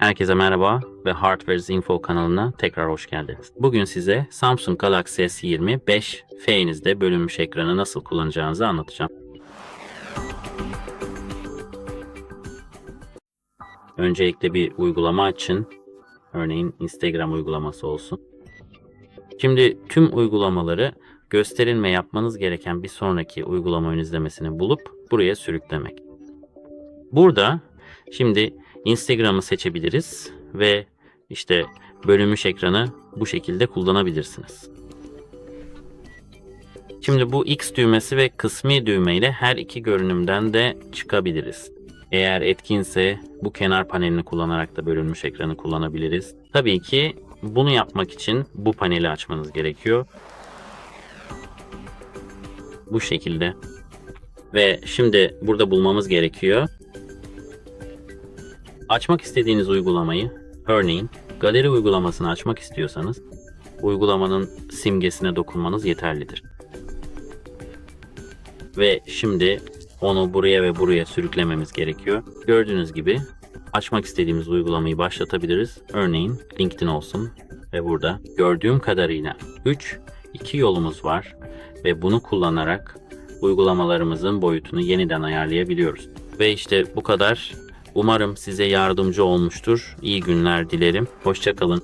Herkese merhaba ve Hardware's Info kanalına tekrar hoş geldiniz. Bugün size Samsung Galaxy S20 5 F'inizde bölünmüş ekranı nasıl kullanacağınızı anlatacağım. Öncelikle bir uygulama açın. Örneğin Instagram uygulaması olsun. Şimdi tüm uygulamaları gösterilme yapmanız gereken bir sonraki uygulama ön izlemesini bulup buraya sürüklemek. Burada şimdi Instagram'ı seçebiliriz ve işte bölünmüş ekranı bu şekilde kullanabilirsiniz. Şimdi bu X düğmesi ve kısmi düğme ile her iki görünümden de çıkabiliriz. Eğer etkinse bu kenar panelini kullanarak da bölünmüş ekranı kullanabiliriz. Tabii ki bunu yapmak için bu paneli açmanız gerekiyor. Bu şekilde. Ve şimdi burada bulmamız gerekiyor. Açmak istediğiniz uygulamayı, örneğin galeri uygulamasını açmak istiyorsanız, uygulamanın simgesine dokunmanız yeterlidir. Ve şimdi onu buraya ve buraya sürüklememiz gerekiyor. Gördüğünüz gibi açmak istediğimiz uygulamayı başlatabiliriz. Örneğin LinkedIn olsun ve burada gördüğüm kadarıyla 3 2 yolumuz var ve bunu kullanarak uygulamalarımızın boyutunu yeniden ayarlayabiliyoruz. Ve işte bu kadar. Umarım size yardımcı olmuştur. İyi günler dilerim. Hoşçakalın.